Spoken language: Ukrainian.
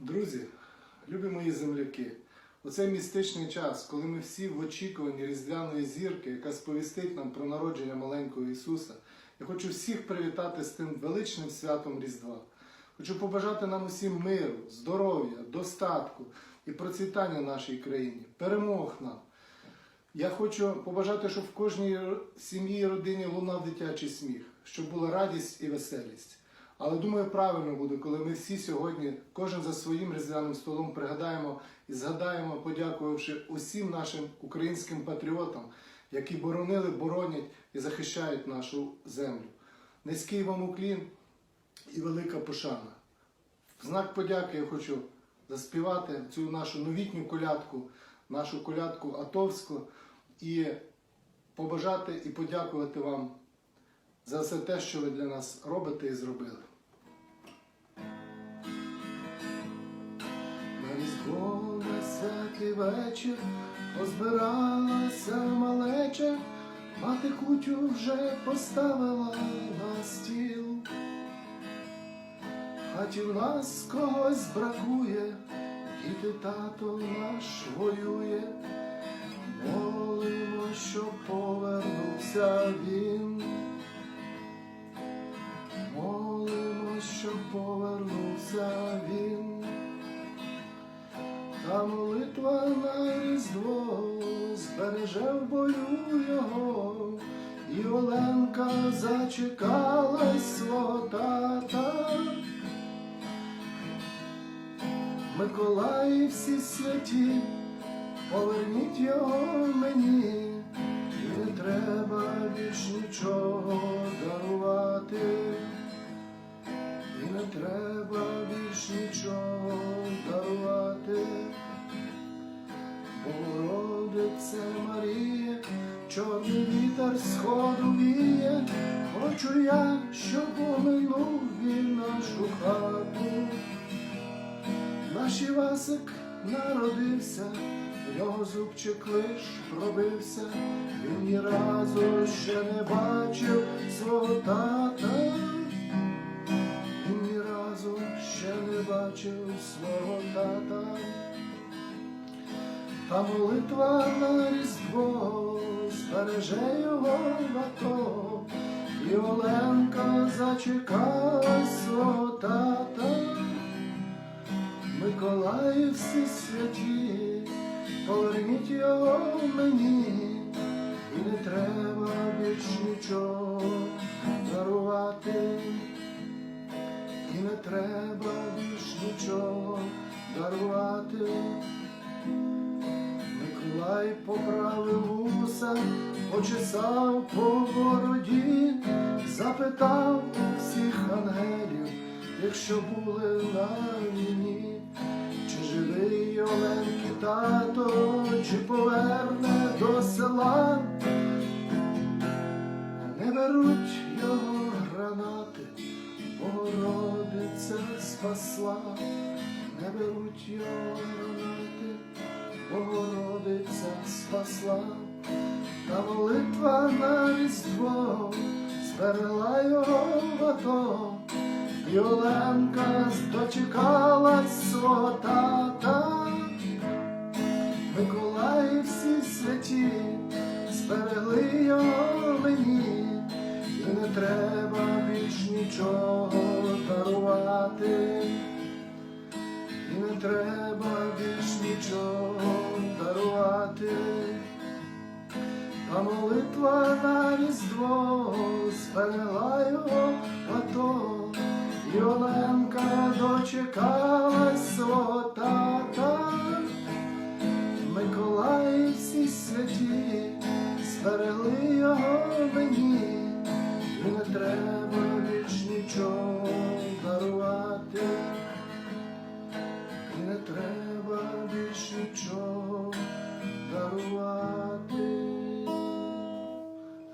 Друзі, любі мої земляки, у цей містичний час, коли ми всі в очікуванні Різдвяної зірки, яка сповістить нам про народження маленького Ісуса, я хочу всіх привітати з тим величним святом Різдва. Хочу побажати нам усім миру, здоров'я, достатку і процвітання нашій країні, перемог нам. Я хочу побажати, щоб в кожній сім'ї і родині лунав дитячий сміх, щоб була радість і веселість. Але думаю, правильно буде, коли ми всі сьогодні, кожен за своїм різдвяним столом, пригадаємо і згадаємо, подякувавши усім нашим українським патріотам, які боронили, боронять і захищають нашу землю. Низький вам уклін і велика пошана. В знак подяки я хочу заспівати цю нашу новітню колядку, нашу колядку Атовську і побажати і подякувати вам за все те, що ви для нас робите і зробили. На святий вечір позбиралася малеча, мати кутю вже поставила на стіл. Хаті в нас когось бракує, діти тато наш воює, молимо, щоб повернувся він. Молимо, щоб повернувся він. Молитва на різдво збереже в бою його, і Оленка зачекалась свого тата. Миколаї всі святі, поверніть його мені, і не треба більш нічого дарувати, і не треба більш нічого дарувати. Чорний вітер сходу віє, хочу я, щоб оминув він нашу хату. Наш Івасик народився, в нього зубчик лиш пробився, він ні разу ще не бачив свого тата, він ні разу ще не бачив свого тата, та молитва на різдво збереже його в АТО, і Оленка зачекала свого тата. Миколаїв всі святі, поверніть його мені, і не треба більш нічого дарувати, і не треба більш нічого дарувати. Миколай поправив вуса, почесав по бороді, запитав всіх ангелів, якщо були на війні, чи живий Оленки тато, чи поверне до села, не беруть його гранати, Богородиця спасла, не беруть його гранати, Богородиця спасла, та молитва на різдво зберегла його в АТО. І Оленка дочекалась свого тата, Миколаї всі святі, зберегли його мені, і не треба більш нічого дарувати, і не треба більш нічого а молитва на різдво зберегла його АТО. І дочекалась свого тата, Миколаї всі святі, зберегли його мені, і не треба більш нічого дарувати, і не треба більш нічого